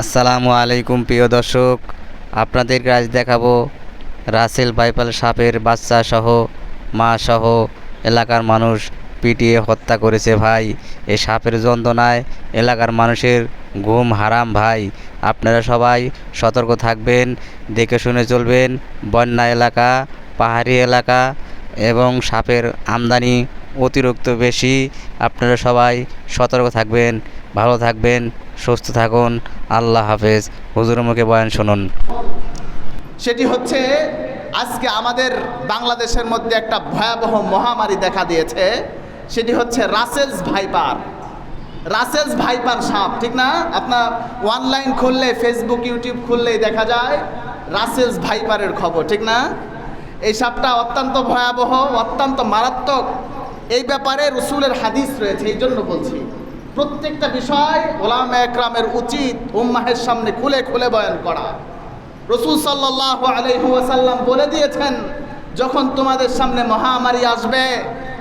আসসালামু আলাইকুম, প্রিয় দর্শক। আপনাদের আজ দেখাবো রাসেল বাইপাল সাপের বাচ্চা সহ, মা সহ এলাকার মানুষ পিটিয়ে হত্যা করেছে ভাই। এই সাপের যন্ত্রণায় এলাকার মানুষের ঘুম হারাম ভাই। আপনারা সবাই সতর্ক থাকবেন, দেখে শুনে চলবেন। বন্যা এলাকা, পাহাড়ি এলাকা এবং সাপের আমদানি অতিরিক্ত বেশি। আপনারা সবাই সতর্ক থাকবেন। ভালো থাকবেন, সুস্থ থাকুন, আল্লাহ হাফেজ। হুজুরের মুখে বয়ান শুনুন। সেটি হচ্ছে, আজকে আমাদের বাংলাদেশের মধ্যে একটা ভয়াবহ মহামারী দেখা দিয়েছে। সেটি হচ্ছে রাসেলস ভাইপার। রাসেলস ভাইপার সাপ, ঠিক না? আপনার অনলাইন খুললে, ফেসবুক, ইউটিউব খুললেই দেখা যায়, রাসেলস ভাইপারের খবর, ঠিক না? এই সাপটা অত্যন্ত ভয়াবহ, অত্যন্ত মারাত্মক। এই ব্যাপারে রসুলের হাদিস রয়েছে, এই জন্য বলছি। প্রত্যেকটা বিষয় ওলাম একরামের উচিত উম্মাহের সামনে খুলে খুলে বয়ান করা। রসুল সাল্লাহ আলহিহাসাল্লাম বলে দিয়েছেন, যখন তোমাদের সামনে মহামারী আসবে,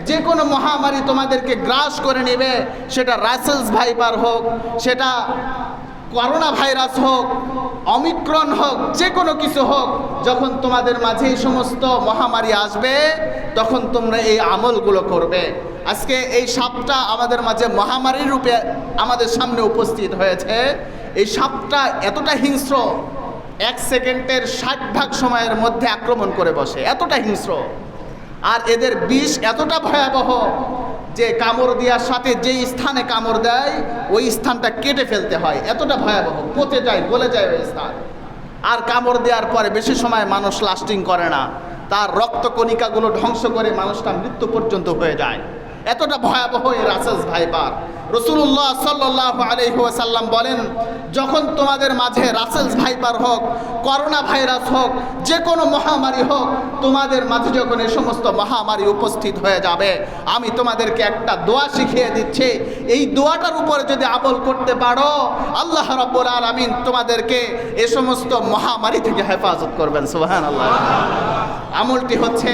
যে কোনো মহামারী তোমাদেরকে গ্রাস করে নেবে, সেটা রাসেলস ভাইপার হোক, সেটা করোনা ভাইরাস হোক অমিক্রণ হোক, যে কোনো কিছু হোক, যখন তোমাদের মাঝে এই সমস্ত মহামারী আসবে, তখন তোমরা এই আমলগুলো করবে। আজকে এই সাপটা আমাদের মাঝে মহামারীর রূপে আমাদের সামনে উপস্থিত হয়েছে। এই সাপটা এতটা হিংস্র, এক সেকেন্ডের ষাট ভাগ সময়ের মধ্যে আক্রমণ করে বসে, এতটা হিংস্র। আর এদের বিষ এতটা ভয়াবহ যে কামড় দেওয়ার সাথে যেই স্থানে কামড় দেয়, ওই স্থানটা কেটে ফেলতে হয়, এতটা ভয়াবহ, পচে যায়, গলে যায় ওই স্থান। আর কামড় দেওয়ার পরে বেশি সময় মানুষ লাস্টিং করে না, তার রক্তকণিকাগুলো ধ্বংস করে মানুষটা মৃত্যু পর্যন্ত হয়ে যায়। এতটা ভয়াবহ এই রাসেস ভাইবার। রসুল্লাহ সাল্লাহ আলহিহাসাল্লাম বলেন, যখন তোমাদের মাঝে রাসেলস ভাইপার হোক, করোনা ভাইরাস হোক যে কোনো মহামারী হোক, তোমাদের মাঝে যখন এই সমস্ত মহামারী উপস্থিত হয়ে যাবে, আমি তোমাদেরকে একটা দোয়া শিখিয়ে দিচ্ছি। এই দোয়াটার উপরে যদি আমল করতে পারো, আল্লাহ রব্বুল আলমিন তোমাদেরকে এ সমস্ত মহামারী থেকে হেফাজত করবেন। সুহান আল্লাহ আমলটি হচ্ছে